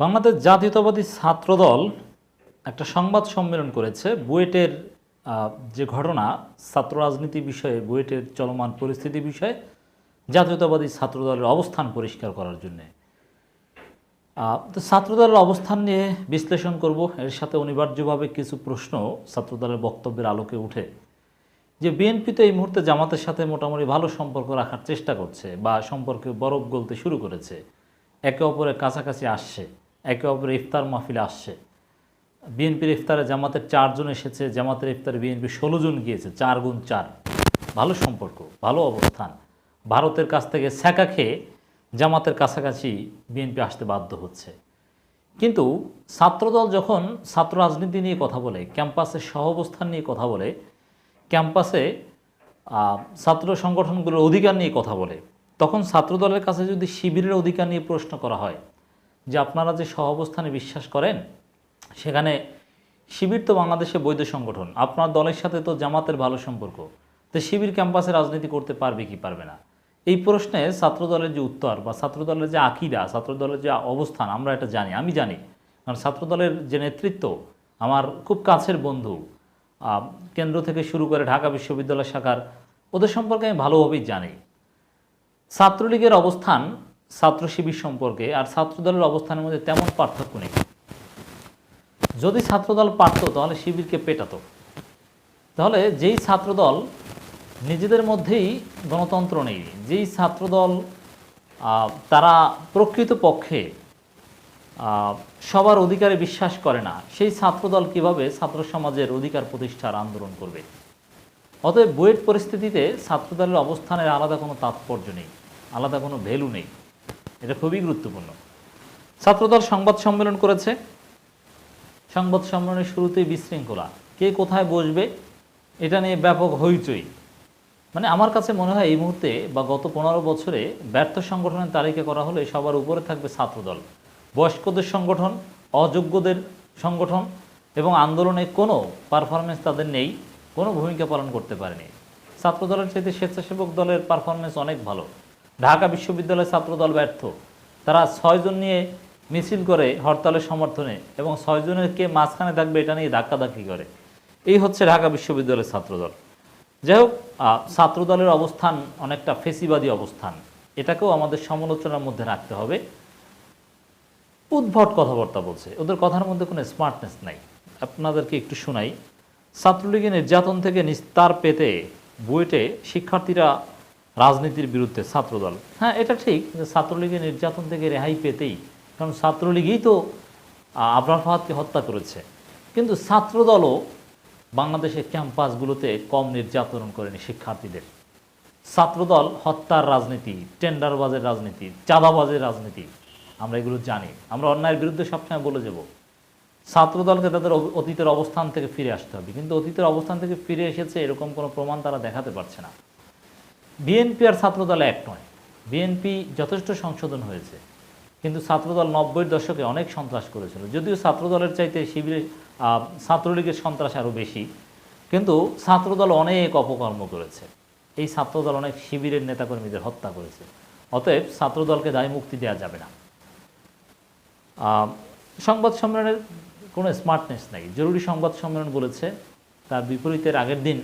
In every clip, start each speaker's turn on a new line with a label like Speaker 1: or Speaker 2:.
Speaker 1: বাংলাদেশ জাতীয়তাবাদী ছাত্রদল একটা সংবাদ সম্মেলন করেছে। বুয়েটের যে ঘটনা ছাত্র রাজনীতি বিষয়ে, বুয়েটের চলমান পরিস্থিতি বিষয়ে, জাতীয়তাবাদী ছাত্রদলের অবস্থান পরিষ্কার করার জন্য। তো ছাত্রদলের অবস্থান নিয়ে বিশ্লেষণ করব। এর সাথে অনিবার্যভাবে কিছু প্রশ্ন ছাত্রদলের বক্তব্যের আলোকে উঠে। যে বিএনপি তো এই মুহূর্তে জামাতের সাথে মোটামুটি ভালো সম্পর্ক রাখার চেষ্টা করছে বা সম্পর্কে বরফ গলতে শুরু করেছে। একে অপরের কাছাকাছি আসছে। একে অপরের ইফতার মাহফিলে আসছে। বিএনপির ইফতারে জামাতের চারজন এসেছে, জামাতের ইফতারে বিএনপি ষোলো জন গিয়েছে, চার গুণ চার। ভালো সম্পর্ক, ভালো অবস্থান। ভারতের কাছ থেকে ছ্যাঁকা খেয়ে জামাতের কাছাকাছি বিএনপি আসতে বাধ্য হচ্ছে। কিন্তু ছাত্রদল যখন ছাত্র রাজনীতি নিয়ে কথা বলে, ক্যাম্পাসের সহ অবস্থান নিয়ে কথা বলে, ক্যাম্পাসে ছাত্র সংগঠনগুলোর অধিকার নিয়ে কথা বলে, তখন ছাত্রদলের কাছে যদি শিবিরের অধিকার নিয়ে প্রশ্ন করা হয় যে আপনারা যে সহ অবস্থানে বিশ্বাস করেন, সেখানে শিবির তো বাংলাদেশে বৈধ সংগঠন। আপনার দলের সাথে তো জামাতের ভালো সম্পর্ক। তো শিবির ক্যাম্পাসে রাজনীতি করতে পারবে কি পারবে না? এই প্রশ্নে ছাত্রদলের যে উত্তর বা ছাত্রদলের যে আকিদা, ছাত্রদলের যে অবস্থান, আমরা এটা জানি, আমি জানি। কারণ ছাত্রদলের যে নেতৃত্ব, আমার খুব কাছের বন্ধু কেন্দ্র থেকে শুরু করে ঢাকা বিশ্ববিদ্যালয় শাখার, ওদের সম্পর্কে আমি ভালোভাবেই জানি। ছাত্রলীগের অবস্থান ছাত্র শিবির সম্পর্কে আর ছাত্রদলের অবস্থানের মধ্যে তেমন পার্থক্য নেই। যদি ছাত্রদল পারত, তাহলে শিবিরকে পেটাতো। তাহলে যেই ছাত্রদল নিজেদের মধ্যেই গণতন্ত্র নেই, যেই ছাত্রদল তারা প্রকৃত পক্ষে সবার অধিকারে বিশ্বাস করে না, সেই ছাত্রদল কীভাবে ছাত্র সমাজের অধিকার প্রতিষ্ঠার আন্দোলন করবে? অতএব বুয়েট পরিস্থিতিতে ছাত্রদলের অবস্থানের আলাদা কোনো তাৎপর্য নেই, আলাদা কোনো ভ্যালু নেই। এটা খুবই গুরুত্বপূর্ণ। ছাত্রদল সংবাদ সম্মেলন করেছে। সংবাদ সম্মেলনের শুরুতেই বিশৃঙ্খলা। কে কোথায় বসবে, এটা নিয়ে ব্যাপক হইচই। মানে আমার কাছে মনে হয় এই মুহূর্তে বা গত পনেরো বছরে ব্যর্থ সংগঠনের তালিকা করা হলে সবার উপরে থাকবে ছাত্রদল। বয়স্কদের সংগঠন, অযোগ্যদের সংগঠন এবং আন্দোলনে কোনো পারফরমেন্স তাদের নেই, কোনো ভূমিকা পালন করতে পারেনি। ছাত্রদলের চাইতে স্বেচ্ছাসেবক দলের পারফরমেন্স অনেক ভালো। ঢাকা বিশ্ববিদ্যালয়ের ছাত্রদল ব্যর্থ। তারা ছয়জন নিয়ে মিছিল করে হরতালের সমর্থনে এবং ছয়জনের কে মাঝখানে থাকবে এটা নিয়ে ধাক্কাধাক্কি করে। এই হচ্ছে ঢাকা বিশ্ববিদ্যালয়ের ছাত্রদল। যাই হোক ছাত্রদলের অবস্থান অনেকটা ফেসিবাদী অবস্থান। এটাকেও আমাদের সমালোচনার মধ্যে রাখতে হবে। উদ্ভট কথাবার্তা বলছে। ওদের কথার মধ্যে কোনো স্মার্টনেস নাই। আপনাদেরকে একটু শোনাই। ছাত্রলীগের নির্যাতন থেকে নিস্তার পেতে বুয়েটে শিক্ষার্থীরা রাজনীতির বিরুদ্ধে ছাত্রদল। হ্যাঁ এটা ঠিক যে ছাত্রলীগের নির্যাতন থেকে রেহাই পেতেই, কারণ ছাত্রলীগই তো আবরার ফাহাদকে হত্যা করেছে। কিন্তু ছাত্রদলও বাংলাদেশের ক্যাম্পাসগুলোতে কম নির্যাতন করেনি শিক্ষার্থীদের। ছাত্রদল হত্যার রাজনীতি, টেন্ডারবাজের রাজনীতি, চাঁদাবাজের রাজনীতি, আমরা এগুলো জানি। আমরা অন্যায়ের বিরুদ্ধে সবসময় বলে যাব। ছাত্রদলকে তাদের অতীতের অবস্থান থেকে ফিরে আসতে হবে। কিন্তু অতীতের অবস্থান থেকে ফিরে এসেছে এরকম কোনো প্রমাণ তারা দেখাতে পারছে না। বিএনপি আর ছাত্রদল এক নয়। বিএনপি যথেষ্ট সংশোধন হয়েছে, কিন্তু ছাত্রদল নব্বইয়ের দশকে অনেক সন্ত্রাস করেছিল। যদিও ছাত্রদলের চাইতে শিবিরের ছাত্রলীগের সন্ত্রাস আরও বেশি, কিন্তু ছাত্রদল অনেক অপকর্ম করেছে। এই ছাত্রদল অনেক শিবিরের নেতাকর্মীদের হত্যা করেছে। অতএব ছাত্রদলকে দায় মুক্তি দেওয়া যাবে না। সংবাদ সম্মেলনের কোনো স্মার্টনেস নেই। জরুরি সংবাদ সম্মেলন বলেছে, তার বিপরীতের আগের দিন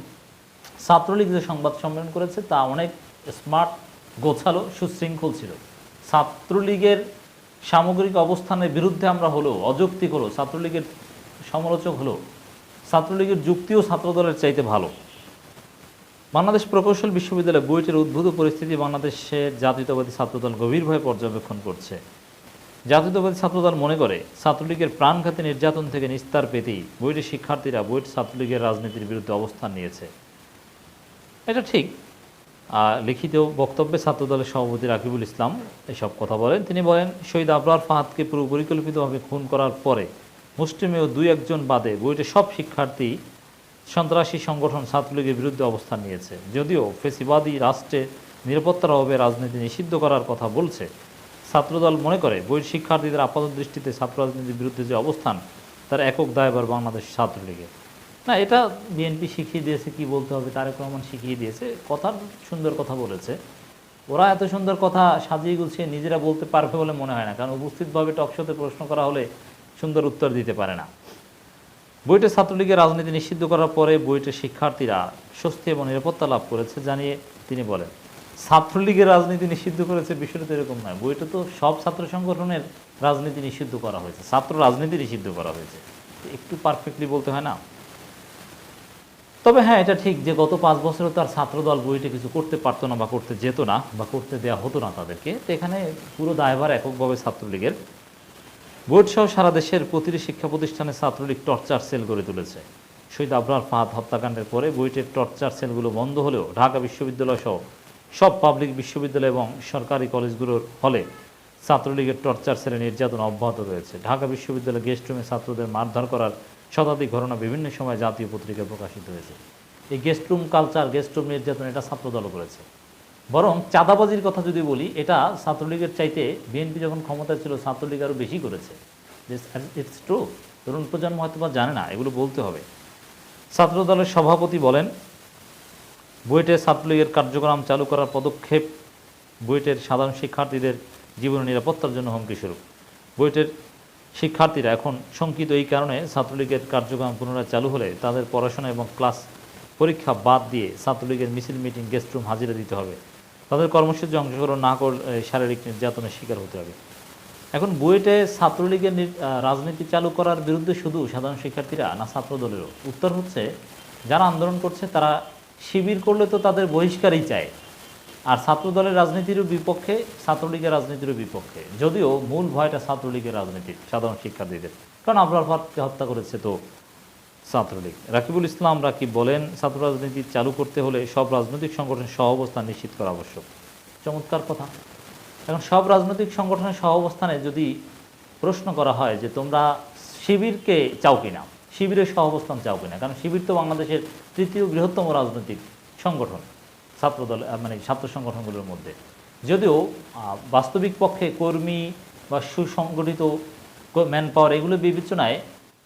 Speaker 1: ছাত্রলীগ যে সংবাদ সম্মেলন করেছে, তা অনেক স্মার্ট, গোছালো, সুশৃঙ্খল ছিল। ছাত্রলীগের সামগ্রিক অবস্থানের বিরুদ্ধে আমরা হলো অযৌক্তিক হলো ছাত্রলীগের সমালোচক হলো ছাত্রলীগের যুক্তিও ছাত্রদলের চাইতে ভালো। বাংলাদেশ প্রকৌশল বিশ্ববিদ্যালয় বুয়েটের উদ্ভূত পরিস্থিতি বাংলাদেশের জাতীয়তাবাদী ছাত্রদল গভীরভাবে পর্যবেক্ষণ করছে। জাতীয়তাবাদী ছাত্রদল মনে করে, ছাত্রলীগের প্রাণঘাতী নির্যাতন থেকে নিস্তার পেতেই বুয়েটের শিক্ষার্থীরা বুয়েট ছাত্রলীগের রাজনীতির বিরুদ্ধে অবস্থান নিয়েছে। এটা ঠিক। লিখিত বক্তব্যে ছাত্রদলের সভাপতি রাকিবুল ইসলাম এসব কথা বলেন। তিনি বলেন, শহীদ আবরার ফাহাদকে পুরো পরিকল্পিতভাবে খুন করার পরে মুসলিমেও দুই একজন বাদে বুয়েটের সব শিক্ষার্থী সন্ত্রাসী সংগঠন ছাত্রলীগের বিরুদ্ধে অবস্থান নিয়েছে। যদিও ফেসিবাদী রাষ্ট্রের নিরাপত্তার অভাবে রাজনীতি নিষিদ্ধ করার কথা বলছে। ছাত্রদল মনে করে বইয়ের শিক্ষার্থীদের আপাত দৃষ্টিতে ছাত্র রাজনীতির বিরুদ্ধে যে অবস্থান, তার একক দায়ভার বাংলাদেশ ছাত্রলীগের। না, এটা বিএনপি শিখিয়ে দিয়েছে কি বলতে হবে, তারেক রহমান শিখিয়ে দিয়েছে। কথার সুন্দর কথা বলেছে। ওরা এত সুন্দর কথা সাজিয়ে গুছিয়ে নিজেরা বলতে পারবে বলে মনে হয় না, কারণ উপস্থিতভাবে টকশোতে প্রশ্ন করা হলে সুন্দর উত্তর দিতে পারে না। বইটা ছাত্রলীগের রাজনীতি নিষিদ্ধ করার পরে বইটের শিক্ষার্থীরা স্বস্তি এবং নিরাপত্তা লাভ করেছে জানিয়ে তিনি বলেন, ছাত্রলীগের রাজনীতি নিষিদ্ধ করেছে বিষয়টা তো এরকম নয়। বইটা তো সব ছাত্র সংগঠনের রাজনীতি নিষিদ্ধ করা হয়েছে, ছাত্র রাজনীতি নিষিদ্ধ করা হয়েছে। একটু পারফেক্টলি বলতে হয় না? তবে হ্যাঁ এটা ঠিক যে গত পাঁচ বছরে তার ছাত্রদল বইটা কিছু করতে পারতো না বা করতে যেত না বা করতে দেওয়া হতো না তাদেরকে। তো এখানে পুরো দায়ভার এককভাবে ছাত্রলীগের। বোর্ড সহ সারা দেশের প্রতিটি শিক্ষা প্রতিষ্ঠানে ছাত্রলীগ টর্চার সেল গড়ে তুলেছে। শহীদ আবরার ফাহাদ হত্যাকাণ্ডের পরে বইটির টর্চার সেলগুলো বন্ধ হলেও ঢাকা বিশ্ববিদ্যালয় সহ সব পাবলিক বিশ্ববিদ্যালয় এবং সরকারি কলেজগুলোর হলে ছাত্রলীগের টর্চার সেলে নির্যাতন অব্যাহত রয়েছে। ঢাকা বিশ্ববিদ্যালয় গেস্ট রুমে ছাত্রদের মারধর করার শতাধিক ঘটনা বিভিন্ন সময় জাতীয় পত্রিকায় প্রকাশিত হয়েছে। এই guest room culture guest room নির্যাতন এটা ছাত্রদলও করেছে। বরং চাঁদাবাজির কথা যদি বলি, এটা ছাত্রলীগের চাইতে বিএনপি যখন ক্ষমতায় ছিল, ছাত্রলীগ আরও বেশি করেছে। ইটস ট্রু তরুণ প্রজন্ম হয়তো বা জানে না, এগুলো বলতে হবে। ছাত্রদলের সভাপতি বলেন, বুয়েটের ছাত্রলীগের কার্যক্রম চালু করার পদক্ষেপ বুয়েটের সাধারণ শিক্ষার্থীদের জীবন নিরাপত্তার জন্য হুমকি স্বরূপ। বুয়েটের শিক্ষার্থীরা এখন শঙ্কিত এই কারণে ছাত্রলীগের কার্যক্রম পুনরায় চালু হলে তাদের পড়াশোনা এবং ক্লাস পরীক্ষা বাদ দিয়ে ছাত্রলীগের মিছিল মিটিং গেস্ট রুম হাজিরা দিতে হবে। তাদের কর্মসূচি অংশগ্রহণ না করলে শারীরিক নির্যাতনের শিকার হতে হবে। এখন বুয়েটে ছাত্রলীগের রাজনীতি চালু করার বিরুদ্ধে শুধু সাধারণ শিক্ষার্থীরা না ছাত্র দলেরও উত্তর হচ্ছে, যারা আন্দোলন করছে তারা শিবির করলে তো তাদের বহিষ্কারই চায়। আর ছাত্র দলের রাজনীতির বিপক্ষে, ছাত্রলীগের রাজনীতিরও বিপক্ষে। যদিও মূল ভয়টা ছাত্রলীগের রাজনীতি সাধারণ শিক্ষার্থীদের। কারণ আবরার ফাতকে হত্যা করেছে তো ছাত্রলীগ। রাকিবুল ইসলাম রাকিব বলেন, ছাত্র রাজনীতি চালু করতে হলে সব রাজনৈতিক সংগঠনের সহ অবস্থান নিশ্চিত করা আবশ্যক। চমৎকার কথা। এখন সব রাজনৈতিক সংগঠনের সহ অবস্থানে যদি প্রশ্ন করা হয় যে তোমরা শিবিরকে চাও কিনা, শিবিরের সহ অবস্থান চাও কিনা, কারণ শিবির তো বাংলাদেশের তৃতীয় বৃহত্তম রাজনৈতিক সংগঠন। ছাত্রদল মানে ছাত্র সংগঠনগুলোর মধ্যে। যদিও বাস্তবিক পক্ষে কর্মী বা সুসংগঠিত ম্যান পাওয়ার এগুলো বিবেচনায়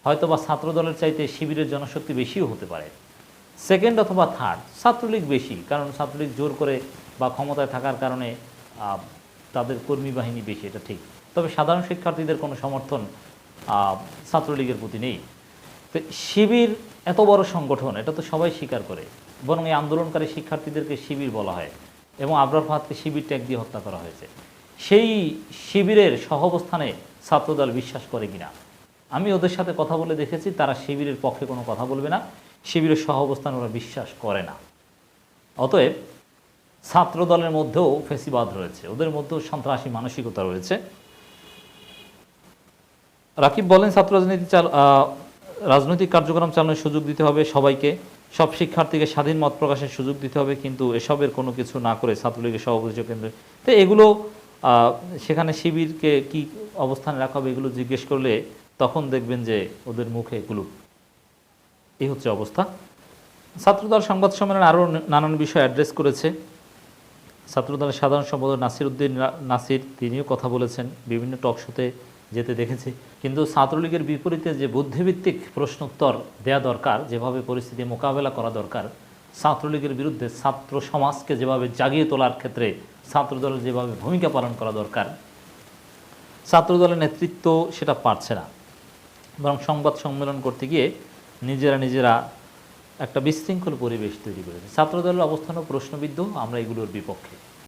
Speaker 1: হয়তো বা ছাত্রদলের চাইতে শিবিরের জনশক্তি বেশিও হতে পারে। সেকেন্ড অথবা থার্ড ছাত্রলীগ বেশি, কারণ ছাত্রলীগ জোর করে বা ক্ষমতায় থাকার কারণে তাদের কর্মী বাহিনী বেশি, এটা ঠিক। তবে সাধারণ শিক্ষার্থীদের কোনো সমর্থন ছাত্রলীগের প্রতি নেই। তো শিবির এত বড় সংগঠন, এটা তো সবাই স্বীকার করে। বরং এই আন্দোলনকারী শিক্ষার্থীদেরকে শিবির বলা হয় এবং আবরার ফাহাদকে শিবির ট্যাগ দিয়ে হত্যা করা হয়েছে। সেই শিবিরের সহাবস্থানে ছাত্রদল বিশ্বাস করে কিনা? আমি ওদের সাথে কথা বলে দেখেছি, তারা শিবিরের পক্ষে কোনো কথা বলবে না, শিবিরের সহাবস্থান ওরা বিশ্বাস করে না। অতএব ছাত্র দলের মধ্যেও ফেসিবাদ রয়েছে, ওদের মধ্যেও সন্ত্রাসী মানসিকতা রয়েছে। রাকিব বলেন, ছাত্র রাজনীতি রাজনৈতিক কার্যক্রম চালানোর সুযোগ দিতে হবে সবাইকে। সব শিক্ষার্থীকে স্বাধীন মত প্রকাশের সুযোগ দিতে হবে, কিন্তু এসবের কোনো কিছু না করে ছাত্রলীগের সভাপতি কেন্দ্রে। তো এগুলো সেখানে শিবিরকে কি অবস্থানে রাখা হবে এগুলো জিজ্ঞেস করলে তখন দেখবেন যে ওদের মুখে কুলুপ এই হচ্ছে অবস্থা। ছাত্রদল সংবাদ সম্মেলনে আরও নানান বিষয় অ্যাড্রেস করেছে। ছাত্রদলের সাধারণ সম্পাদক নাসির উদ্দিন নাসির তিনিও কথা বলেছেন। বিভিন্ন টক শোতে যেতে দেখেছি। কিন্তু ছাত্রলীগের বিপরীতে যে বুদ্ধিভিত্তিক প্রশ্নোত্তর দেয়া দরকার, যেভাবে পরিস্থিতি মোকাবেলা করা দরকার, ছাত্রলীগের বিরুদ্ধে ছাত্র সমাজকে যেভাবে জাগিয়ে তোলার ক্ষেত্রে ছাত্রদলের যেভাবে ভূমিকা পালন করা দরকার, ছাত্রদলের নেতৃত্ব সেটা পারছে না। বরং সংবাদ সম্মেলন করতে গিয়ে নিজেরা নিজেরা একটা বিশৃঙ্খল পরিবেশ তৈরি করেছে। ছাত্রদলের অবস্থানও প্রশ্নবিদ্ধ, আমরা এগুলোর বিপক্ষে।